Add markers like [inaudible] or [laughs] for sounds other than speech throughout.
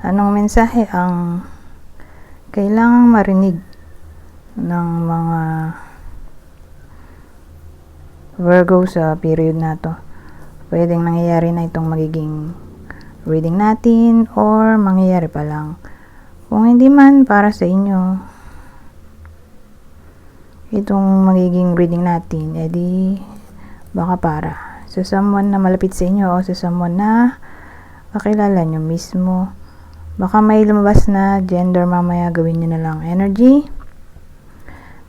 Anong mensahe ang kailangang marinig ng mga Virgo sa period na to? Pwedeng nangyayari na itong magiging reading natin or mangyayari pa lang. Kung hindi man para sa inyo, itong magiging reading natin, edi baka para sa someone na malapit sa inyo o sa someone na kakilala nyo mismo. Baka may lumabas na gender mamaya gawin nyo na lang energy,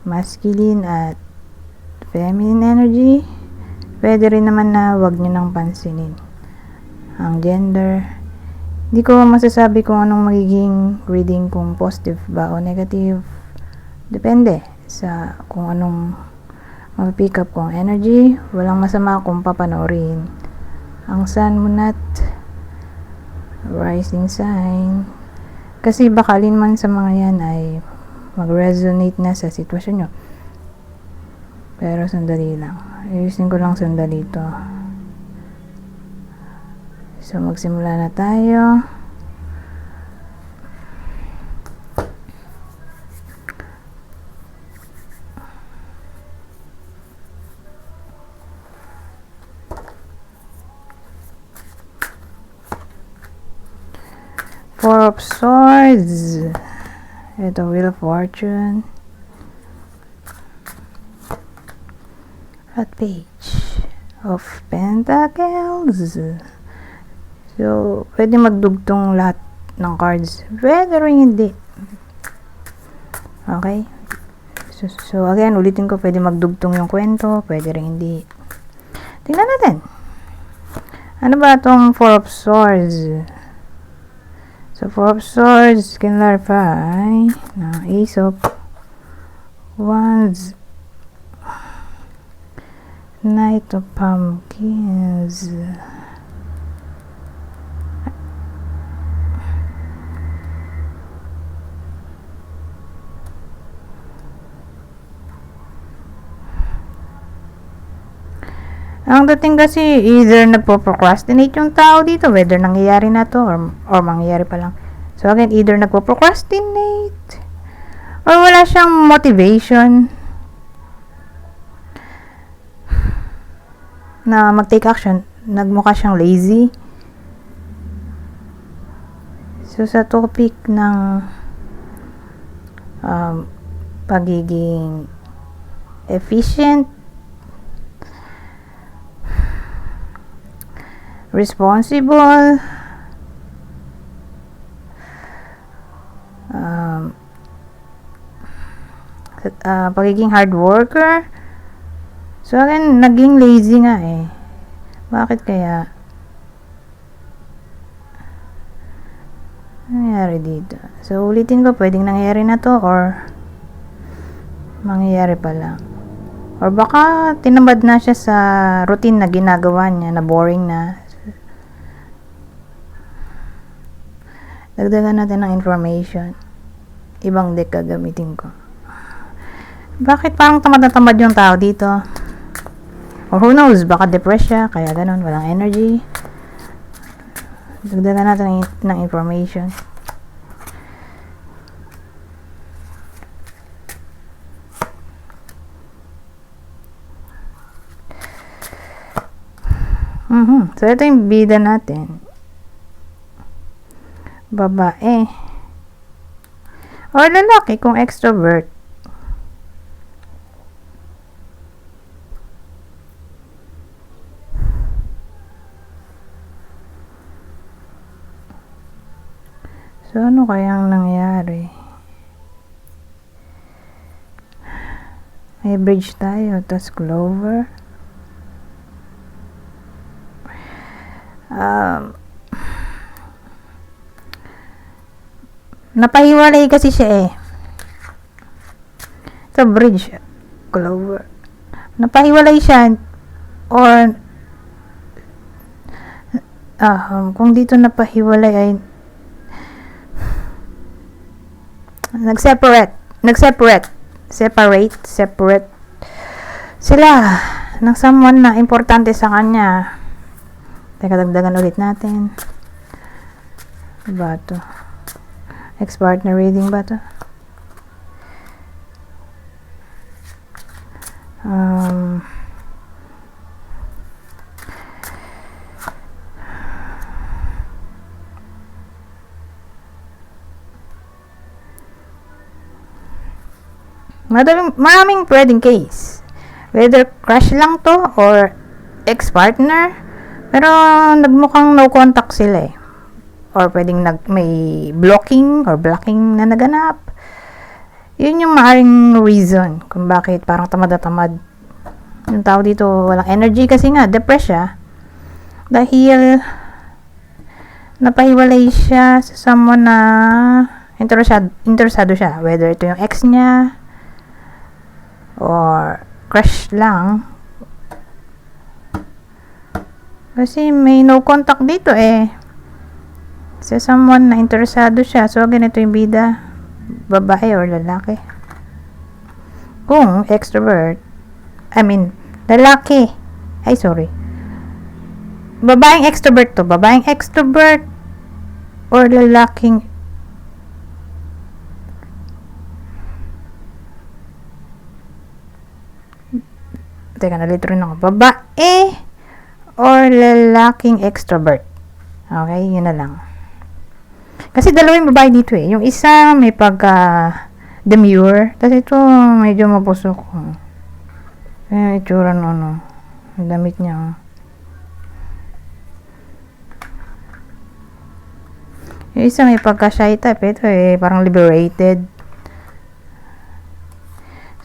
masculine at feminine energy. Pwede rin naman na wag nyo nang pansinin ang gender. Hindi ko masasabi kung anong magiging reading kung positive ba o negative. Depende sa kung anong mag-pick up kong energy. Walang masama kung papanoorin. Ang sun, moon at rising sign. Kasi bakalin man sa mga yan ay mag-resonate na sa sitwasyon nyo. Pero sandali lang. Ayusin ko lang sandali to. So magsimula na tayo. Four of Swords. Ito, Wheel of Fortune. At Page of Pentacles. So, pwede magdugtong lahat ng cards. Pwede rin hindi. Okay? So, so, again, ulitin ko, pwede magdugtong yung kwento, pwede rin hindi. Tingnan natin. Ano ba itong Four of Swords? So, Four of Swords can clarify Now Ace of Wands, Knight of Pumpkins, Ang dating kasi, either nagpo-procrastinate yung tao dito, whether nangyayari na to or, or mangyayari pa lang. So again, either nagpo-procrastinate or wala siyang motivation na mag-take action. Nagmukha siyang lazy. So sa topic ng um, pagiging efficient responsible, um, uh, pagiging hard worker. So, again, naging lazy nga eh. Bakit kaya? Ano nangyari dito? So, ulitin ko, pwedeng nangyari na to or mangyayari pa lang. Or baka tinamad na siya sa routine na ginagawa niya, na boring na. Dagdagan natin ng information. Ibang deck gagamitin ko. Bakit parang tamad na tamad yung tao dito? Or who knows, baka depressed siya, kaya ganun, walang energy. Dagdagan natin ng, information. Mhm. So, ito yung bida natin babae. Or lalaki kung extrovert. So, ano kayang nangyari? May bridge tayo, tas clover. Um, Napahiwalay kasi siya eh. Sa bridge. Clover. Napahiwalay siya. Or, ah, um, kung dito napahiwalay ay nag-separate. Nag-separate. Separate. Separate. Sila. Ng someone na importante sa kanya. Teka, dagdagan ulit natin. Diba? Ex-partner reading ba to? Um, Madaling, maraming pwedeng case. Whether crush lang to or ex-partner. Pero nagmukhang no contact sila eh. Or pwedeng nag, may blocking or blocking na naganap. Yun yung maaring reason kung bakit parang tamad tamad. Yung tao dito walang energy kasi nga, depressed. Dahil napahiwalay siya sa someone na interesado, interesado siya. Whether ito yung ex niya, or crush lang. Kasi may no contact dito eh. Sa someone na interesado siya. So, ganito yung bida. Babae or lalaki. Kung extrovert, I mean, lalaki. Ay, sorry. Babaeng extrovert to. Babaeng extrovert or lalaking Teka, nalito rin ako. Babae or lalaking extrovert. Okay, yun na lang. Kasi dalawa yung babae dito eh. Yung isa may pagka demure. Tapos ito medyo mapusok. Eh, itsura no, no. Ang damit niya. Oh. Yung isa may pagka shy type. Ito eh, parang liberated.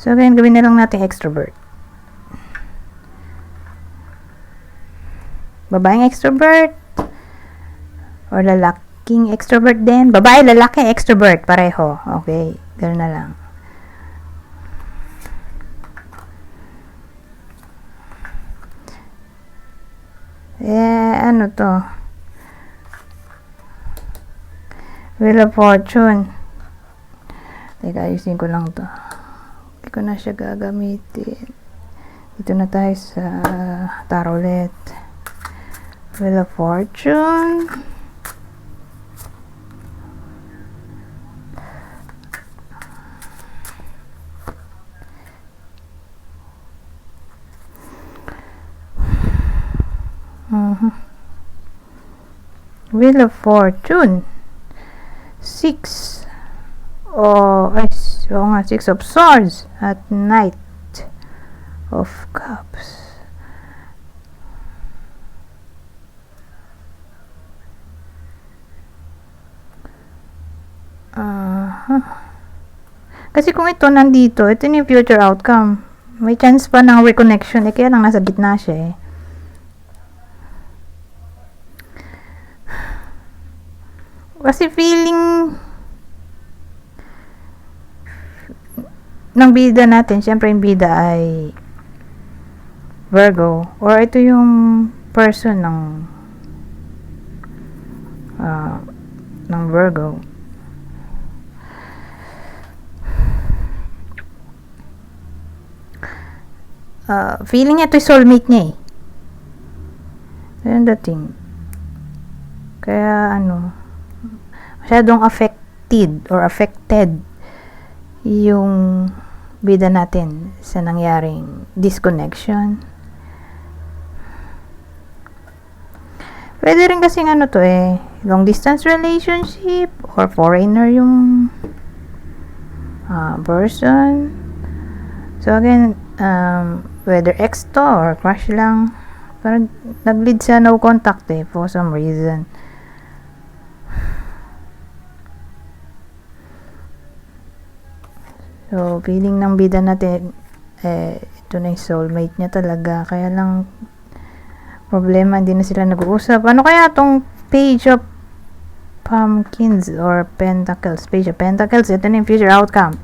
So, again, gawin na lang natin extrovert. Babaeng extrovert or lalaking extrovert din. Babae, lalaki, extrovert. Pareho. Okay. Ganun na lang. Eh, ano to? Wheel of Fortune. Teka, ayusin ko lang to. Hindi ko na siya gagamitin. Dito na tayo sa Tarolet. Wheel of Fortune. Wheel of Fortune. Six. Oh, ay, oo nga, Six of Swords at Knight of Cups. Aha. Kasi kung ito nandito, ito yung future outcome. May chance pa ng reconnection. Eh, kaya lang nasa gitna siya eh. Kasi feeling ng bida natin, syempre yung bida ay Virgo. Or ito yung person ng uh, ng Virgo. uh, feeling niya ito yung soulmate niya eh. Ayun dating. Kaya ano, masyadong affected or affected yung bida natin sa nangyaring disconnection. Pwede rin kasi ano to eh, long distance relationship or foreigner yung uh, person. So again, um, whether ex to or crush lang, parang nag-lead sa no contact eh, for some reason. So, feeling ng bida natin, eh, ito na yung soulmate niya talaga. Kaya lang, problema, hindi na sila nag-uusap. Ano kaya tong page of pumpkins or pentacles? Page of pentacles, ito na yung future outcome.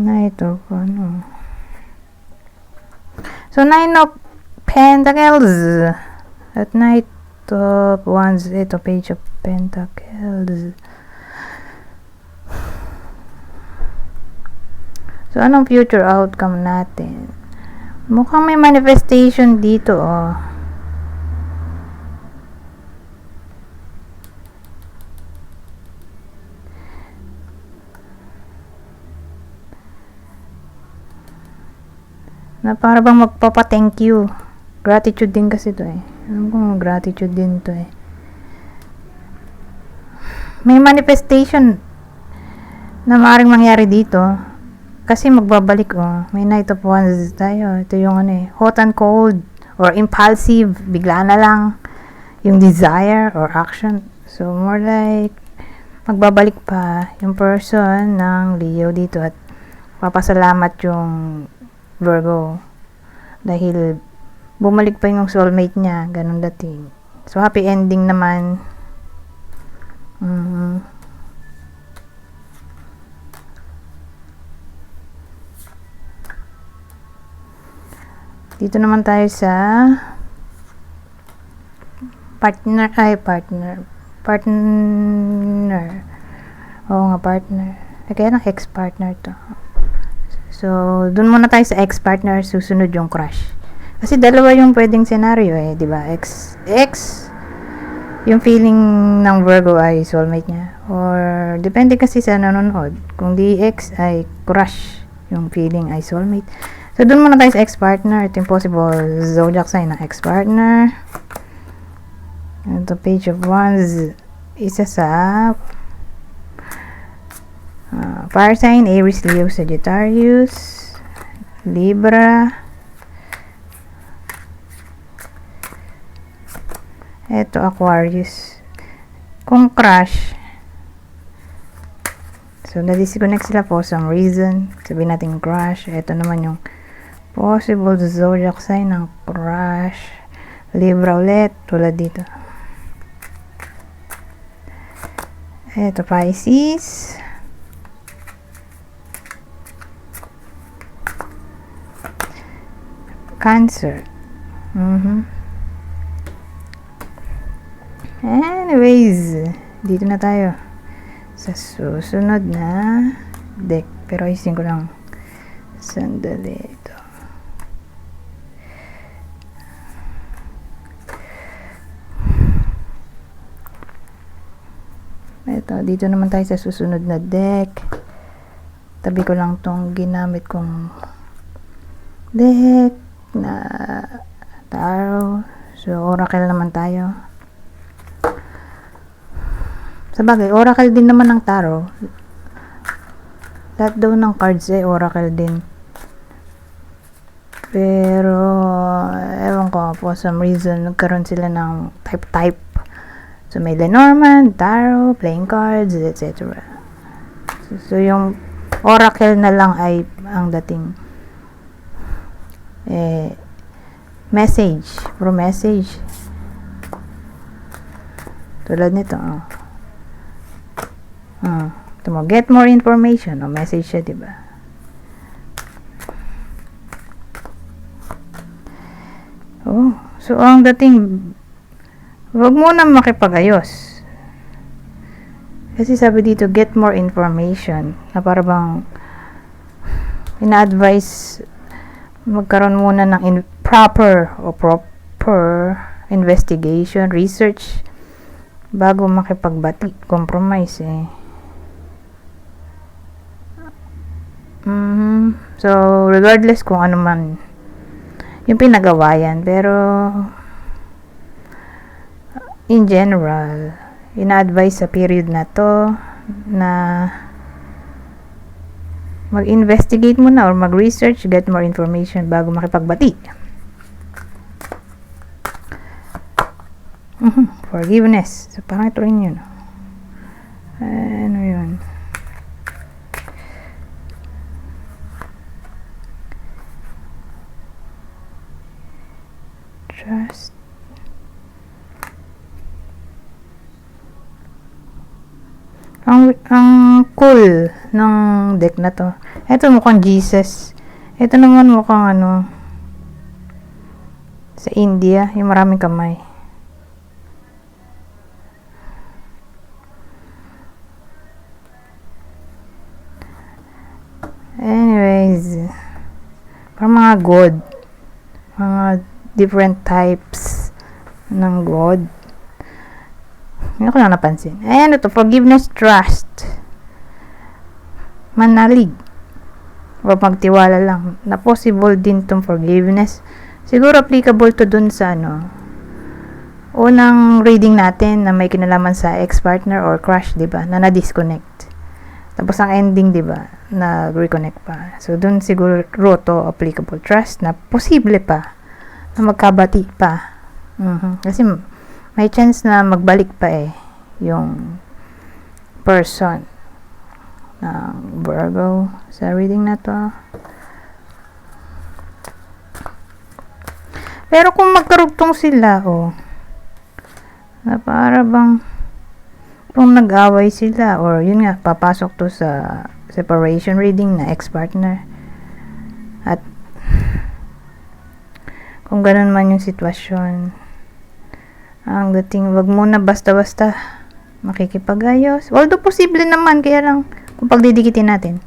na ito ano so nine of pentacles at night of wands ito page of pentacles So, anong future outcome natin? Mukhang may manifestation dito, oh. Na para bang magpapa-thank you. Gratitude din kasi to eh. Alam ko gratitude din to eh. May manifestation na maaaring mangyari dito. Kasi magbabalik oh. May Knight of Wands tayo. Ito yung ano eh. Hot and cold. Or impulsive. Bigla na lang. Yung desire or action. So more like magbabalik pa yung person ng Leo dito at papasalamat yung Virgo. Dahil bumalik pa yung soulmate niya ganun dating. So happy ending naman. Mhm. dito naman tayo sa partner ay partner. Partner. Oo nga partner. Eh, kaya ng ex-partner to so dun muna tayo sa ex-partner susunod yung crush. Kasi dalawa yung pwedeng scenario eh di ba? Ex ex yung feeling ng Virgo ay soulmate niya. Or depende kasi sa nanonood. Kung di ex ay crush yung feeling ay soulmate. So dun muna tayo sa ex-partner ito yung possible zodiac sign ng ex-partner ito page of wands. Isa sa uh, fire sign Aries, Leo, Sagittarius Libra Eto, Aquarius. Kung crush, so, na-disconnect sila for some reason. Sabihin natin crush. Ito naman yung possible zodiac sign ng crush. Libra ulit, tulad dito. Ito, Pisces. Cancer. Mhm. Anyways, dito na tayo sa susunod na deck. Pero ayusin ko lang sandali ito. Ito, dito naman tayo sa susunod na deck. Tabi ko lang tong ginamit kong deck na tarot. So, oracle naman tayo. Sa bagay, oracle din naman ng tarot. Lahat daw ng cards eh, oracle din. Pero, ewan ko, for some reason, nagkaroon sila ng type-type. So, may Lenormand, Tarot, playing cards, etc. So, so, yung oracle na lang ay ang dating eh, message, pro message. Tulad nito, oh. Ah, ito mo, get more information. O, message siya, di ba? Oh, so ang dating, wag mo na makipag-ayos. Kasi sabi dito, get more information. Na para bang, ina-advise magkaroon muna ng in- proper o proper investigation, research, bago makipagbati, compromise eh. Mhm. So, regardless kung ano man yung pinagawa yan, pero in general, ina-advise sa period na to na mag-investigate muna or mag-research, get more information bago makipagbati. Mhm. Forgiveness. So, parang ito rin yun. Ano yun? Trust. Ang, ang cool ng deck na to. Ito mukhang Jesus. Ito naman mukhang ano, sa India, yung maraming kamay. Anyways, Parang mga God. Mga different types ng God. Hindi ko lang napansin. Ayan ito, forgiveness, trust. Manalig. O magtiwala lang. Na possible din tong forgiveness. Siguro applicable to dun sa ano, unang reading natin na may kinalaman sa ex-partner or crush, di ba? Na na-disconnect. Tapos ang ending, di ba? Na-reconnect pa. So, dun siguro to applicable trust na posible pa na magkabati pa. Mhm. Kasi may chance na magbalik pa eh yung person ng Virgo sa reading na to. Pero kung magkarugtong sila, oh, na para bang kung nag-away sila or yun nga papasok to sa separation reading na ex-partner at kung ganun man yung sitwasyon ang dating wag muna basta-basta makikipagayos although posible naman kaya lang kung pagdidikitin natin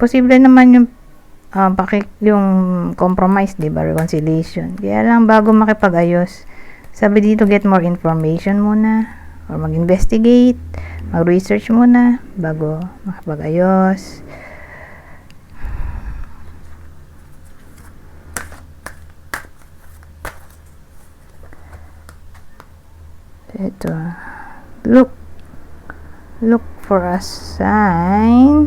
posible naman yung ah, pakik yung compromise, 'di ba? Reconciliation. Kaya lang bago makipag-ayos, sabi dito get more information muna or mag-investigate, mag-research muna bago makipag-ayos. Ito. Look. Look for a sign.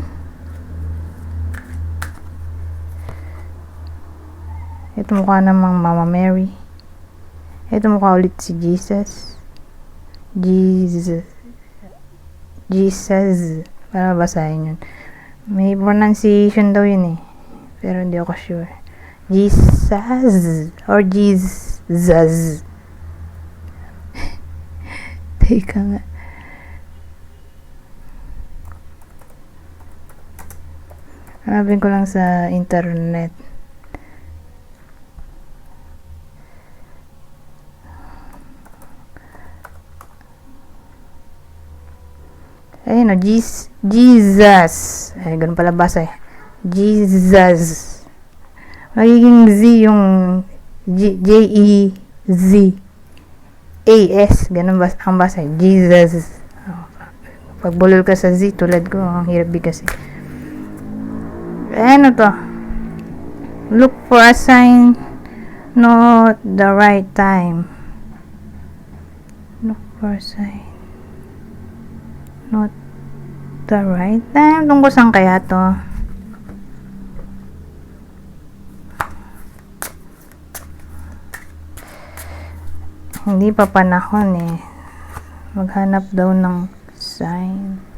Ito mukha namang Mama Mary. Ito mukha ulit si Jesus. Jesus. Jesus. Para basahin yun. May pronunciation daw yun eh. Pero hindi ako sure. Jesus. Or Jesus. [laughs] Teka nga. Hanapin ko lang sa internet. Ayun o, Jes- Jesus. Ay, ganun pala basa eh. Jesus. Magiging Z yung J-E-Z. A-S. Ganun bas ang basa eh. Jesus. Oh, Pag bulol ka sa Z, tulad ko, ang hirap eh. Ano to? Look for a sign, not the right time. Look for a sign. Not the right time. Tungkol saan kaya to? Hindi pa panahon eh. Maghanap daw ng sign.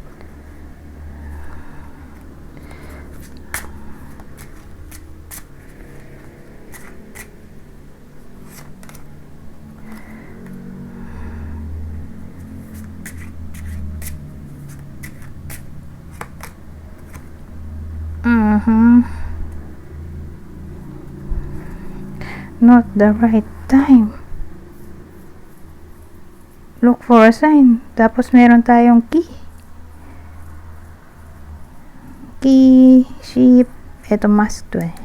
Mhm. Not the right time. Look for a sign. Tapos meron tayong key. Key, sheep. Ito mask to eh.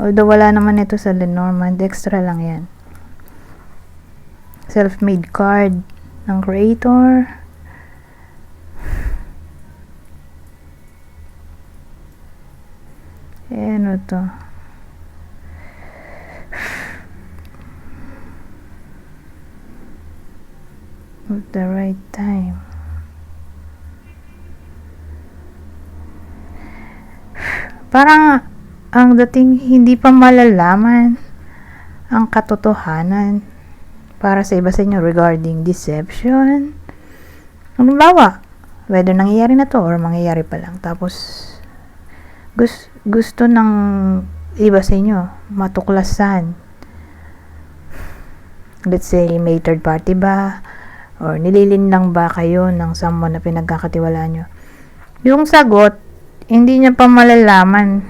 Although wala naman ito sa Lenormand. Extra lang yan. Self-made card ng creator. Ano to? At the right time. Parang ang dating hindi pa malalaman ang katotohanan para sa iba sa inyo regarding deception. Halimbawa, whether nangyayari na to or mangyayari pa lang. Tapos, gus- gusto ng iba sa inyo matuklasan. Let's say, may third party ba? Or nililin lang ba kayo ng someone na pinagkakatiwalaan nyo? Yung sagot, hindi niya pa malalaman.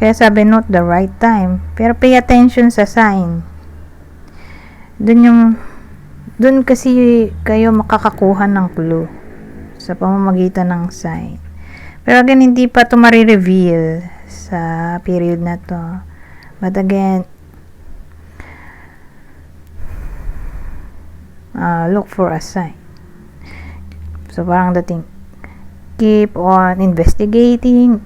Kaya sabi, not the right time. Pero pay attention sa sign. Dun yung, dun kasi kayo makakakuha ng clue sa pamamagitan ng sign. Pero again, hindi pa ito marireveal sa period na to. But again, uh, look for a sign. So, parang dating, keep on investigating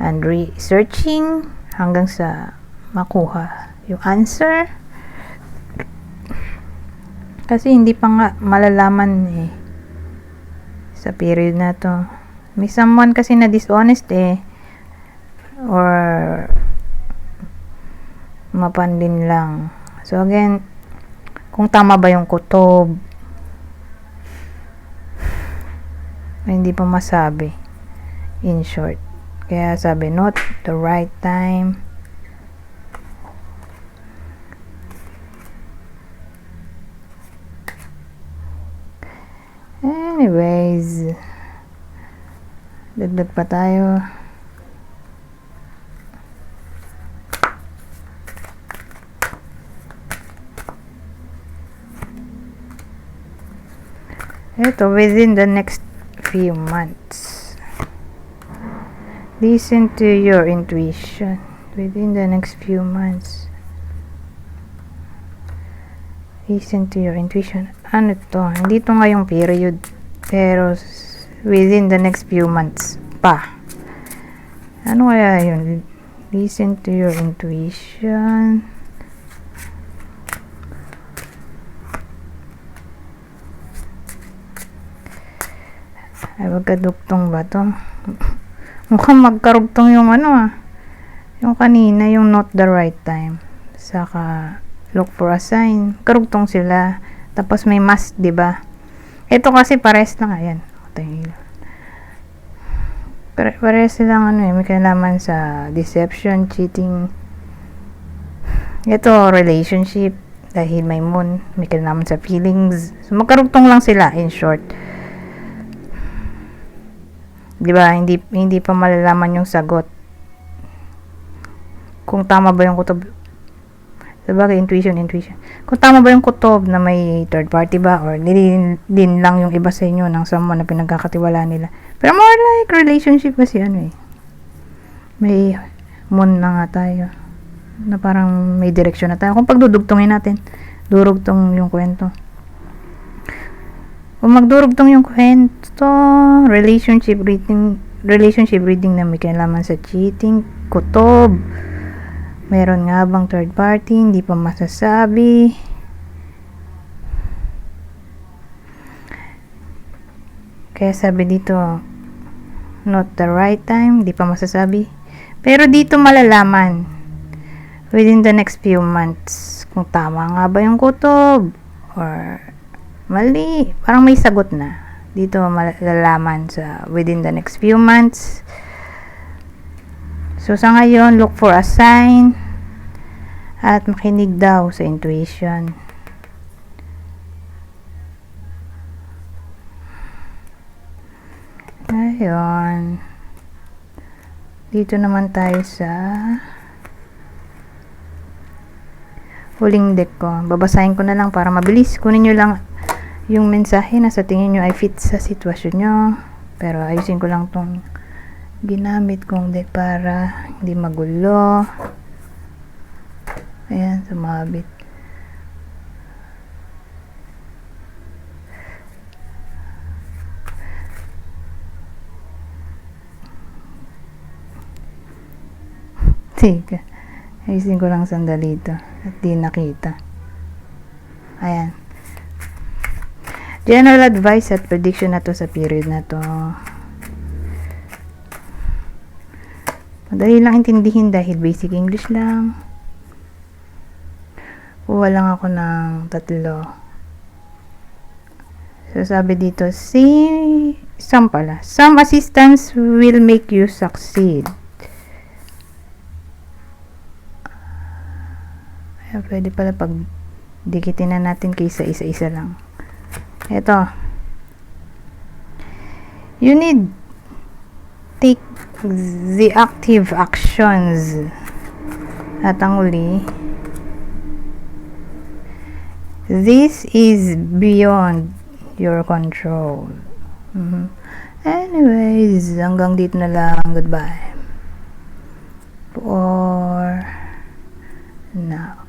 and researching hanggang sa makuha yung answer. Kasi hindi pa nga malalaman eh sa period na to. May someone kasi na dishonest eh or mapan din lang. So again, kung tama ba yung kutob, hindi pa masabi. In short. Kaya sabi, not the right time. Anyways, dagdag pa tayo. Ito, within the next few months. Listen to your intuition within the next few months. Listen to your intuition. Ano to? Hindi to ngayong period. Pero within the next few months pa. Ano kaya yun? Listen to your intuition. Ay, magkaduktong ba to? [laughs] Mukhang magkarugtong yung ano ah. Yung kanina, yung not the right time. Saka, look for a sign. Karugtong sila. Tapos may must, di ba? Ito kasi pares lang. Ayan. Ito yung ilaw. Pare pares silang ano eh. May kinalaman sa deception, cheating. Ito, relationship. Dahil may moon. May kinalaman sa feelings. So, magkarugtong lang sila, in short. 'di ba? Hindi hindi pa malalaman yung sagot. Kung tama ba yung kutob. Sabagay, intuition, intuition. Kung tama ba yung kutob na may third party ba or nilin din lang yung iba sa inyo ng someone na pinagkakatiwala nila. Pero more like relationship kasi ano eh. May moon na nga tayo. Na parang may direksyon na tayo. Kung pagdudugtungin natin, durugtong yung kwento. Kung magdurugtong yung kwento, relationship reading, relationship reading na may kinalaman sa cheating, kutob, meron nga bang third party, hindi pa masasabi. Kaya sabi dito, not the right time, hindi pa masasabi. Pero dito malalaman, within the next few months, kung tama nga ba yung kutob, or Mali. Parang may sagot na. Dito malalaman sa within the next few months. So sa ngayon, look for a sign at makinig daw sa intuition. Ayun. Dito naman tayo sa huling deck ko. Babasahin ko na lang para mabilis. Kunin nyo lang yung mensahe na sa tingin nyo ay fit sa sitwasyon nyo. Pero ayusin ko lang tong ginamit kong deck para hindi magulo. Ayan, sumabit. [laughs] Teka. Ayusin ko lang sandali ito. At di nakita. Ayan. General advice at prediction na to sa period na to. Madali lang intindihin dahil basic English lang. Kuha lang ako ng tatlo. So, sabi dito, see, some pala. Some assistance will make you succeed. Ayan, pwede pala pag dikitin na natin kaysa isa-isa lang. Ito. You need take the active actions. At ang uli, this is beyond your control. Mhm. Anyways, hanggang dito na lang. Goodbye. For now.